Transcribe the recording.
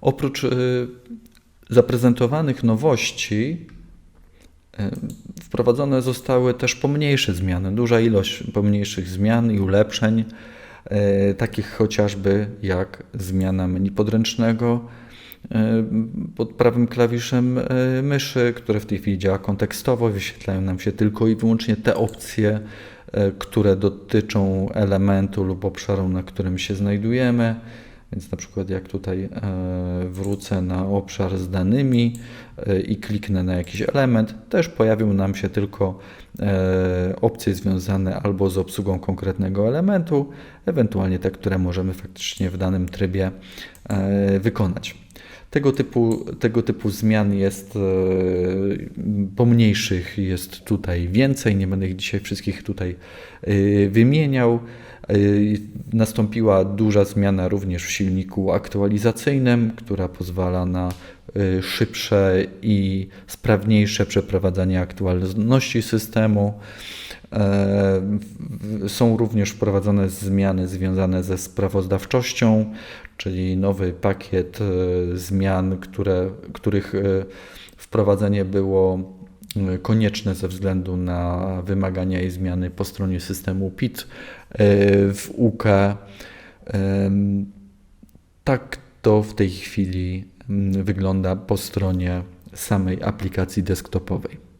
Oprócz zaprezentowanych nowości, wprowadzone zostały też pomniejsze zmiany, duża ilość pomniejszych zmian i ulepszeń, takich chociażby jak zmiana menu podręcznego pod prawym klawiszem myszy, które w tej chwili działa kontekstowo, wyświetlają nam się tylko i wyłącznie te opcje, które dotyczą elementu lub obszaru, na którym się znajdujemy. Więc na przykład jak tutaj wrócę na obszar z danymi i kliknę na jakiś element, też pojawią nam się tylko opcje związane albo z obsługą konkretnego elementu, ewentualnie te, które możemy faktycznie w danym trybie wykonać. Tego typu, tego typu zmian jest pomniejszych, jest tutaj więcej. Nie będę ich dzisiaj wszystkich tutaj wymieniał. Nastąpiła duża zmiana również w silniku aktualizacyjnym, która pozwala na szybsze i sprawniejsze przeprowadzanie aktualności systemu. Są również wprowadzone zmiany związane ze sprawozdawczością, czyli nowy pakiet zmian, które, których wprowadzenie było konieczne ze względu na wymagania i zmiany po stronie systemu PIT w UK. Tak to w tej chwili wygląda po stronie samej aplikacji desktopowej.